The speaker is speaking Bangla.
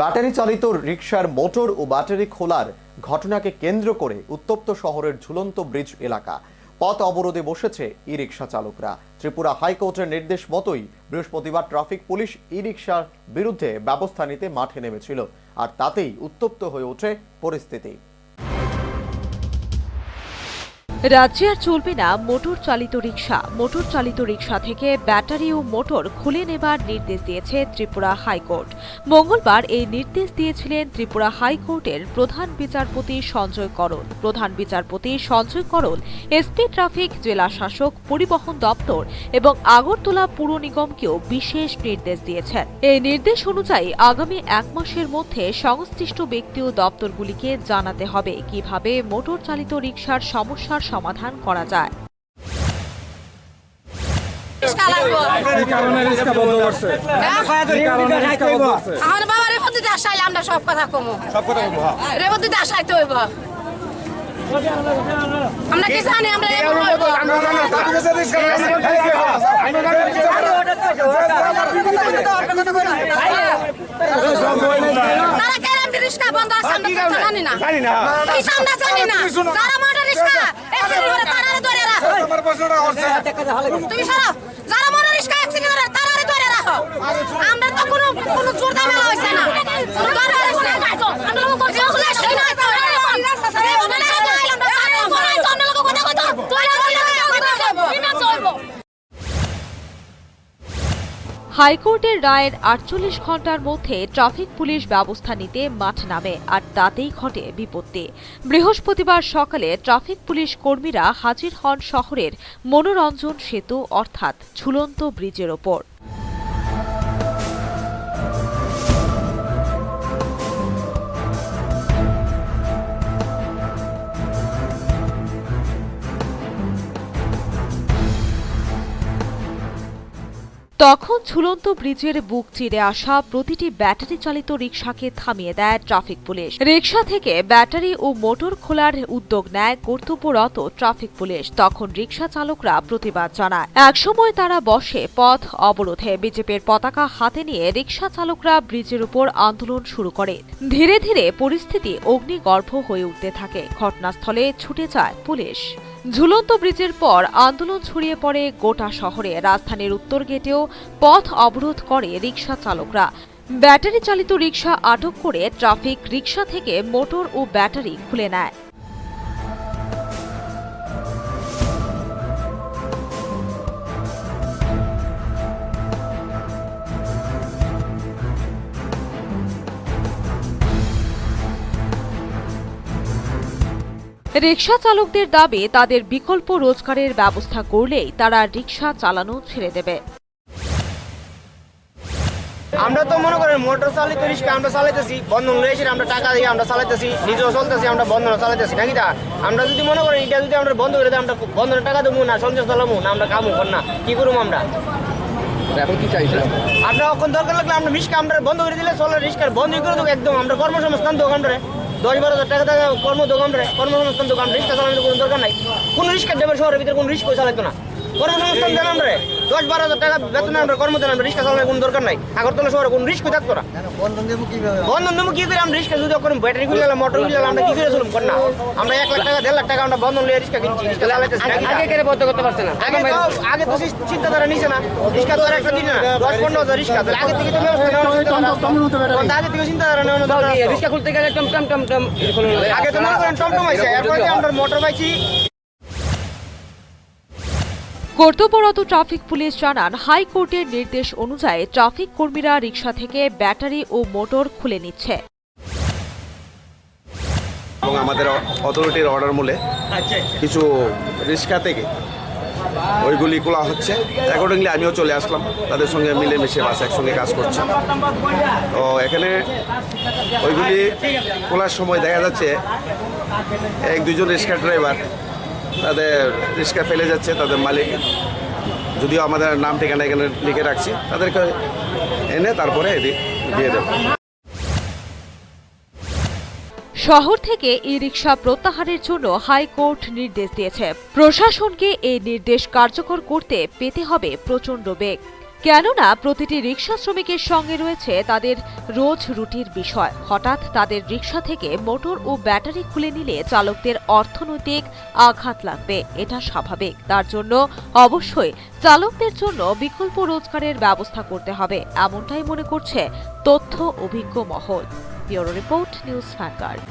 ব্যাটারি চালিত রিকশার মোটর ও ব্যাটারি খোলার ঘটনাকে কেন্দ্র করে উত্তপ্ত শহরের ঝুলন্ত ব্রিজ এলাকা। পথ অবরোধে বসেছে ই রিকশা চালকরা। ত্রিপুরা হাইকোর্টের নির্দেশ মতোই বৃহস্পতিবার ট্রাফিক পুলিশ ই রিকশার বিরুদ্ধে ব্যবস্থা নিতে মাঠে নেমেছিল, আর তাতেই উত্তপ্ত হয়ে ওঠে পরিস্থিতি। রাজ্যে আর চলবে না মোটর চালিত রিক্সা মোটর চালিত রিক্সা থেকে ব্যাটারি ও মোটর খুলে নেবার নির্দেশ দিয়েছে ত্রিপুরা হাইকোর্ট। মঙ্গলবার এই নির্দেশ দিয়েছিলেন ত্রিপুরা হাইকোর্টের প্রধান বিচারপতি সঞ্জয় করণ প্রধান বিচারপতি সঞ্জয় করণ এসপি ট্রাফিক জেলা শাসক, পরিবহন দপ্তর এবং আগরতলা পুর নিগমকেও বিশেষ নির্দেশ দিয়েছেন। এই নির্দেশ অনুযায়ী আগামী এক মাসের মধ্যে সংশ্লিষ্ট ব্যক্তি ও দপ্তরগুলিকে জানাতে হবে কীভাবে মোটর চালিত রিক্সার সমস্যার সমাধান করা যায়। আমার বাবা আমরা সব কথা কমো। হ্যাঁ। হইব। আমরা কি জানি আমরা তারা কেন রিস্কা বন্ধ আছে আমরা জানি না। জানি না। জানি না যারা মোটর রিস্কা অ্যাক্সিডেন্ট করে তারারে ধরে রাখো তুমি সরো। যারা মোটর রিস্কা অ্যাক্সিডেন্ট করে তারারে ধরে রাখো। আমরা তো কোনো কোনো জোর দামে হইছে না কোনো দরকার হইছে না আমরা লোক করছি ওগুলো শুই না তো হাইকোর্টের রায়ের আটচল্লিশ ঘণ্টার মধ্যে ট্রাফিক পুলিশ ব্যবস্থা নিতে মাঠ নামে আর তাতেই ঘটে বিপত্তি। বৃহস্পতিবার সকালে ট্রাফিক পুলিশ কর্মীরা হাজির হন শহরের মনোরঞ্জন সেতু অর্থাৎ ঝুলন্ত ব্রিজের ওপর। তখন ঝুলন্ত ব্রিজের বুক চিরে আসা প্রতিটি ব্যাটারি চালিত রিকশাকে থামিয়ে দেয় ট্রাফিক পুলিশ। রিকশা থেকে ব্যাটারি ও মোটর খোলার উদ্যোগ নেয় কর্তব্যরত ট্রাফিক পুলিশ। তখন রিকশা চালকরা প্রতিবাদ জানায়। একসময় তারা বসে পথ অবরোধে বিজেপির পতাকা হাতে নিয়ে রিকশা চালকরা ব্রিজের উপর আন্দোলন শুরু করে। ধীরে ধীরে পরিস্থিতি অগ্নিগর্ভ হয়ে উঠতে থাকে। ঘটনাস্থলে ছুটে যায় পুলিশ। ঝুলন্ত ব্রিজের পর আন্দোলন ছড়িয়ে পড়ে গোটা শহরে। রাজধানীর উত্তর গেটেও পথ অবরোধ করে রিকশা চালকরা। ব্যাটারি চালিত রিকশা আটক করে ট্রাফিক রিকশা থেকে মোটর ও ব্যাটারি খুলে নেয়। রিকশা চালকদের দাবি তাদের বিকল্প রোজগারের ব্যবস্থা করলেই তারা রিকশা চালানো ছেড়ে দেবে। আমরা তো মনে করেন মোটর চালিত রিক্সা আমরা চালাইতেছি বন্ধন রয়েছে আমরা টাকা দিয়ে আমরা চালাইতেছি নিজেও চলতেছি আমরা বন্ধন চালাইতেছি নাকি তা? আমরা যদি মনে করেন এটা যদি আমরা বন্ধ করে দিই আমরা বন্ধনের টাকা দেবো না সঞ্চয় চালাবো না আমরা কামু কর না কি করব আমরা? এখন কি চাইছিলাম? আপনার এখন দরকার লাগলে আমরা রিক্সা আমরা বন্ধ করে দিলে চলার রিক্সা বন্ধ করে দেবো একদম আমরা কর্মসংস্থান দোকান দশ বারো হাজার টাকা টাকা কর্ম দোকান করে কর্মসংস্থান দোকান রিক্সা চালানোর কোনো দরকার নাই। কোনো রিক্সা যাবে শহরের ভিতরে কোনো রিক্সা চালাইতো না। কর্মসংস্থান দেন আমরা দশ বারো হাজার টাকা বেতন আমরা কর্ম দেন আমরা রিক্সা চালানোর কোনো দরকার নাই। আগরতলা শহরে কোনো রিস্ক থাকতো না। বন্ধন দেবো কি করে? আমরা রিক্সা যদি কোনো ব্যাটারি খুলে গেলাম মোটর খুলে আমরা কি করে চলুন কর না। আমরা এক লাখ টাকা দেড় লাখ টাকা আমরা বন্ধন লিয়ে রিক্সা কিনছি রিক্সা চালাইতেছি আগে কেন বন্ধ করতে পারছে না? আগে তো আগে তো সি- চিন্তাধারা নিছে না। রিক্সা তো আর একটা দিন না দশ পনেরো হাজার রিক্সা তাহলে আগে থেকে তো ব্যবস্থা নেওয়া চিন্তাধারা। আগে থেকে চিন্তাধারা নেওয়া দরকার রিক্সা খুলতে গেলে টম টম টম টম আগে তো মনে করেন টমটম আইছে এরপরে যে আমরা মোটর পাইছি কর্তব্যরত ট্রাফিক পুলিশ জানান হাইকোর্টের নির্দেশ অনুযায়ী ট্রাফিক কর্মীরা রিকশা থেকে ব্যাটারি ও মোটর খুলে নিচ্ছে। এবং আমাদের অথরিটির অর্ডার মূলে কিছু রিক্সা থেকে ওইগুলি খোলা হচ্ছে। অ্যাকর্ডিংলি আমিও চলে আসলাম। তাদের সঙ্গে মিলেমিশে বাস একসঙ্গে কাজ করছে। তো এখানে ওইগুলি খোলার সময় দেখা যাচ্ছে এক দুজন রিক্সা ড্রাইভার তাদের রিক্সা ফেলে যাচ্ছে তাদের মালিক। যদিও আমাদের নাম ঠিকানা এখানে লিখে রাখছি, তাদেরকে এনে তারপরে দিয়ে দেব। শহর থেকে ই রিক্সা প্রত্যাহারের জন্য হাইকোর্ট নির্দেশ দিয়েছে। প্রশাসনকে এই নির্দেশ কার্যকর করতে পেতে হবে প্রচণ্ড বেগ। কেননা প্রতিটি রিক্সা শ্রমিকের সঙ্গে রয়েছে তাদের রোজ রুটির বিষয়। হঠাৎ তাদের রিক্সা থেকে মোটর ও ব্যাটারি খুলে নিলে চালকদের অর্থনৈতিক আঘাত লাগবে। এটা স্বাভাবিক। তার জন্য অবশ্যই চালকদের জন্য বিকল্প রোজগারের ব্যবস্থা করতে হবে। এমনটাই মনে করছে তথ্য অভিজ্ঞ মহল। Bureau report, news vanguard